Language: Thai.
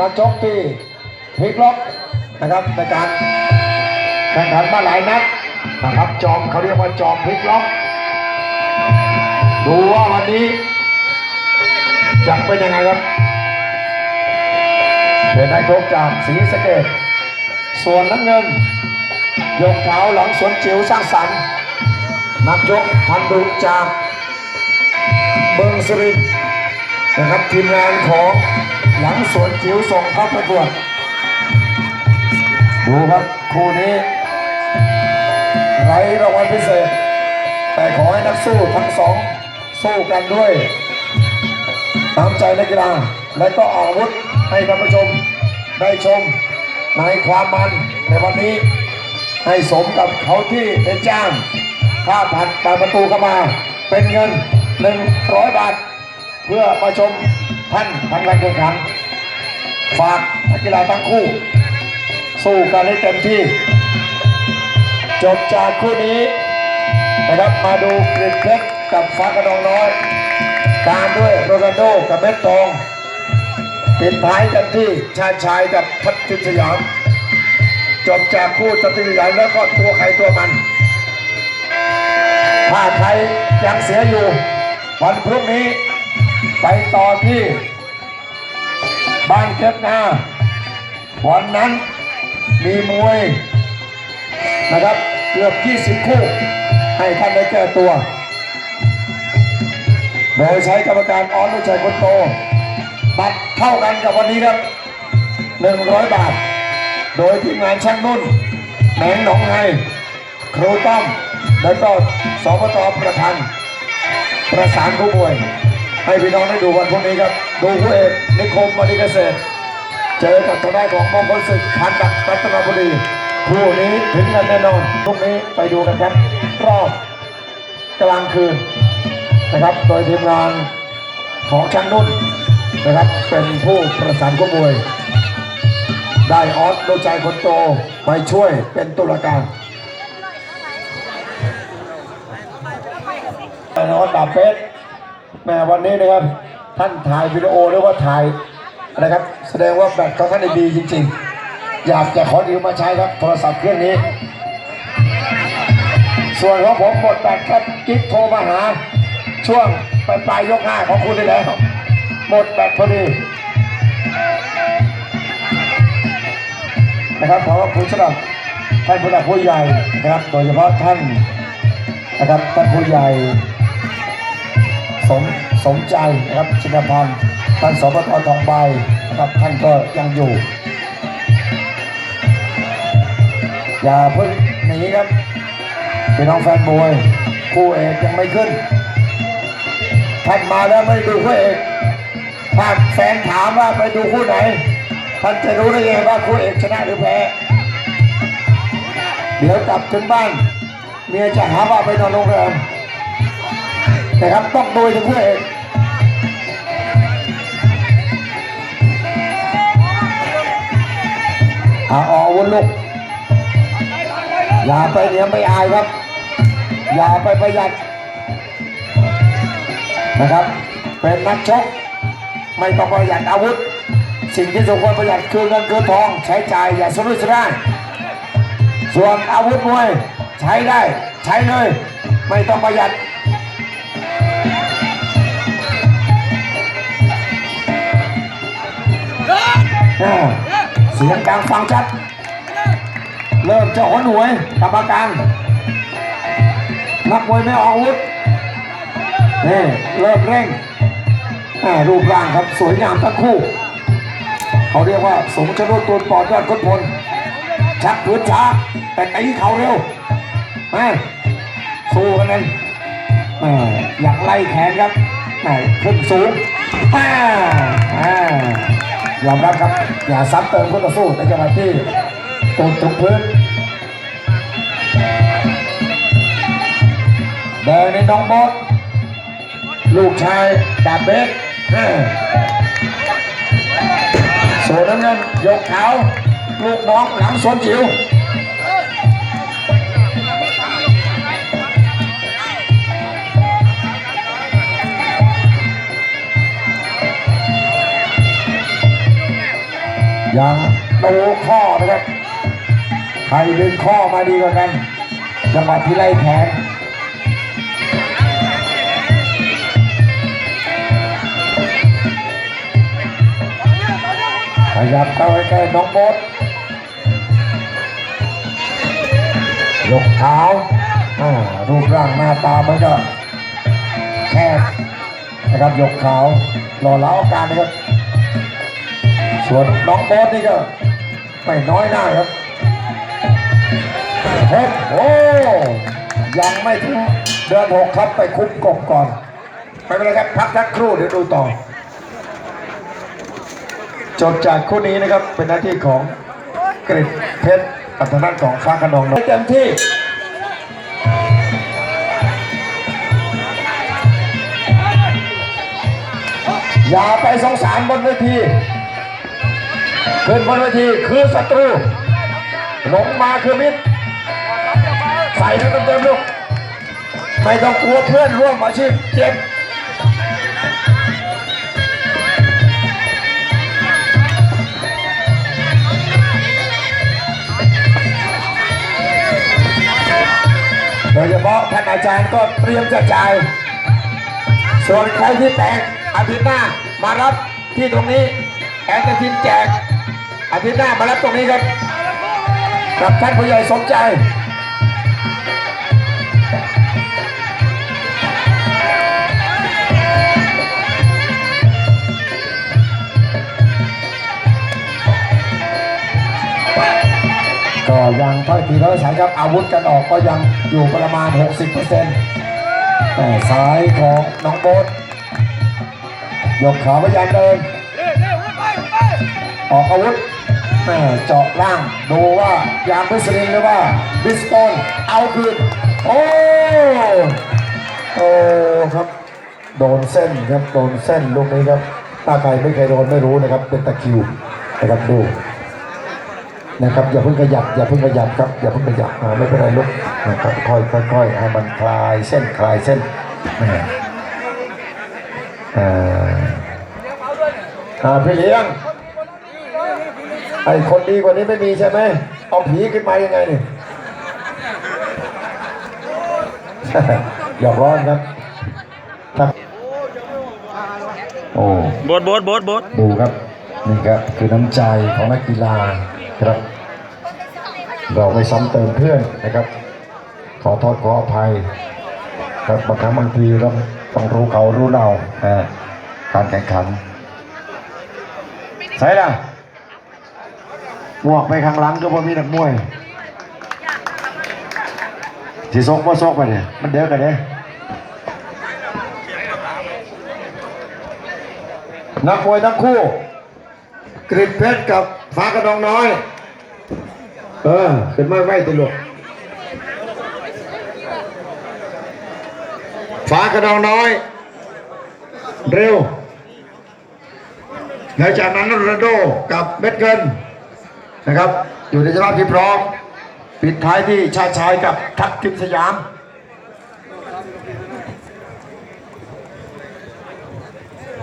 นักชกที่พลิกล็อกนะครับในการแข่งขันมาหลายนัดนะครับจอมเขาเรียกว่าจอมพลิกล็อก ดูว่าวันนี้จะเป็นยังไงครับเป็นนักชกจากศรีสะเกดส่วนน้ำเงินยกเท้าหลังสวนจิ๋วสร้างสรรค์นักชกพันดุจากเมืองสรินทร์นะครับทีมงานของ หลังสวนจิ๋วส่งเข้าประกวดดูครับคู่นี้ไรรางวัลพิเศษ แต่ขอให้นักสู้ทั้งสองสู้กันด้วยตามใจนักกีฬาและก็ออกอาวุธให้ท่านผู้ชมได้ชมในความมันในวันนี้ให้สมกับเขาที่เป็นจ้างค่าผ่านผ่านประตูเข้ามาเป็นเงิน 100 บาท เพื่อมาชม ท่านทำการแข่งขันฝากนักกีฬาทั้งคู่ สู้กันให้เต็มที่ จบจากคู่นี้นะครับมาดูกรีกเพชรกับฟ้ากระดองน้อยตามด้วยโรนัลโดกับเม็ดทองปิดท้ายกันที่ชาชายกับพัทรสยามจบจากคู่จตุรยานแล้วก็ตัวใครตัวมัน ถ้าใครยังเสียอยู่ วันพรุ่งนี้ ไปต่อที่ บ้านเก็บนาวันนั้นมีมวยนะครับ เกือบ 20 คู่ ให้ท่านได้แก้ตัว โดยใช้กรรมการออนลูกชัยคนโต บัตรเท่ากันกับวันนี้ครับ 100 บาท โดยทีมงานช่างนุ่นแหนงหนองไฮครูต้อม และก็สปตประพันธ์ประสานผู้มวย ให้พี่น้องได้ดูวันพรุ่งนี้ครับ ดูผู้เอกนิคมมณีเกษตร เจอกับทางด้านของมงคลศึกพันดักรัตนบุรีคู่นี้ถึงกันแน่นอนพรุ่งนี้ไปดูกันครับรอบกลางคืนนะครับ โดยทีมงานของช่างนุ่นนะครับ เป็นผู้ประสานผู้มวยได้ออสโดยใจคนโตไปช่วยเป็นตุลาการออสดาบเพชร แม่วันนี้นะครับ ท่านถ่ายวิดีโอหรือว่าถ่ายนะครับ แสดงว่าแบตของท่านดีจริง ๆ อยากจะขอยืมมาใช้ครับโทรศัพท์เครื่องนี้ ส่วนของผมหมดแบตครับกิ๊กโทรมาหา ช่วงปลายปลายๆยกห้าของคุณได้แล้ว หมดแบตพอดีนะครับขอบคุณสำหรับท่านผู้หลักผู้ใหญ่นะครับ โดยเฉพาะท่านนะครับท่านผู้ใหญ่ สมสมใจนะครับชินพันธ์ท่านสปตทองใบนะครับท่านก็ยังอยู่ อย่าเพิ่งหนีครับพี่น้องแฟนมวยคู่เอกยังไม่ขึ้นท่านมาแล้วไม่ดูคู่เอกถ้าแฟนถามว่าไปดูคู่ไหนท่านจะรู้ได้ยังไงว่าคู่เอกชนะหรือแพ้เดี๋ยวกลับถึงบ้านเมียจะหาว่าไปนอนโรงแรม นะครับต้องโดูถึงคู่เอกอาออกวุธลูกอย่าไปเหนียไม่อายครับ อย่าไปประหยัดนะครับ เป็นนักชกไม่ต้องประหยัดอาวุธ สิ่งที่สมควรประหยัดคือเงินคือทองใช้จ่ายอย่าสุรุ่ยสุร่ายส่วนอาวุธมวยใช้ได้ใช้เลย ไม่ต้องประหยัด เสียงดังฟังชัด เริ่มจะหนหวยกรรมการ นักมวยไม่ออกอาวุธนี่เริ่มเร่งแหม่รูปร่างครับสวยงามทั้งคู่ เขาเรียกว่าสมชนดตัวปอดยอดคนพลชักพื้นช้า แต่ตีเขาเร็วแม่สู้กันนั้นแม่อยากไล่แขนครับแม่ขึ้นสูงแม่แม่ ยอมรับครับ อย่าซ้ำเติมคู่ต่อสู้ในจังหวะที่ตูดตรงพื้นเดงในน้องบอสลูกชายดาบเบสแม่ส่วนน้ำเงินยกเขาลูกน้องหลังสวนจิ๋ว ยังดูข้อนะครับ ใครดึงข้อมาดีกว่ากันจังหวะที่ไล่แขนขยับเข้าใกล้ๆน้องโบดยกเท้าอ่ารูปร่างหน้าตามันก็แคบนะครับยกเท้าหล่อเลาอาการนะครับ ส่วนน้องโบอสนี่ก็ไม่น้อยหน้าครับเฮ้ยโอ้ยังไม่ถึงเดือนหกครับไปคุมกบก่อนไม่เป็นไรครับพักสักครู่เดี๋ยวดูต่อ จบจากคู่นี้นะครับเป็นหน้าที่ของกริดเพชรอัตนันของฟ้าขนองน้อยเต็มที่อย่าไปสงสารบนเวที ขึ้นบนเวทีคือศัตรูลงมาคือมิตรใส่ให้เต็มๆลูกไม่ต้องกลัวเพื่อนร่วมอาชีพเจ็บโดยเฉพาะท่านอาจารย์ก็เตรียมจะจ่าย ส่วนใครที่แตกอาทิตย์หน้ามารับที่ตรงนี้แอนตทินแจก อาทิตย์หน้ามารับตรงนี้ครับกับท่านผู้ใหญ่สมใจก็ยังถ้อยทีถ้อยสายครับอาวุธกันออกก็ยังอยู่ประมาณ 60%แต่ซ้ายของน้องโบ๊ทยกขาพยายามเดินออกอาวุธ แม่เจาะล่างดูว่ายางพิสลินหรือว่าบิสโตนเอาคืนโอ้โอ้ครับ โดนเส้นครับโดนเส้นลูกนี้ครับถ้าใครไม่เคยโดนไม่รู้นะครับ เป็นตะคิวนะครับดูนะครับอย่าเพิ่งขยับอย่าเพิ่งขยับครับอย่าเพิ่งขยับไม่เป็นไรลูกนะครับค่อยค่อยอยให้มันคลายเส้นคลายเส้นนะอ่าอ่าพี่เลี้ยง ไอ้คนดีกว่านี้ไม่มีใช่ไหม เอาผีขึ้นมายังไงนี่หยอกร้อนครับครับโอ้บดบดบดบดดูครับ นี่ครับคือน้ำใจของนักกีฬาครับ เราไปซ้ำเติมเพื่อนนะครับ ขอโทษขออภัย ครับบางครั้งบางทีเราต้องรู้เขารู้เราอ่าการแข่งขันใช่ละ หมวกไปข้างหลังก็พอมีนักมวยที่ซกว่ซกไปเนี่ยมันเดียวกันเนี่ยนักมวยทั้งคู่ กริดเพชรกับฟ้ากระดองน้อย เออขึ้นมาไว้ติลูกฟ้ากระดองน้อย เร็วแล้วจากนั้นโรนัลโดกับเม็ดเงิน นะครับ อยู่ในสภาพที่พร้อม ปิดท้ายที่ชาชายกับทัพทิมสยาม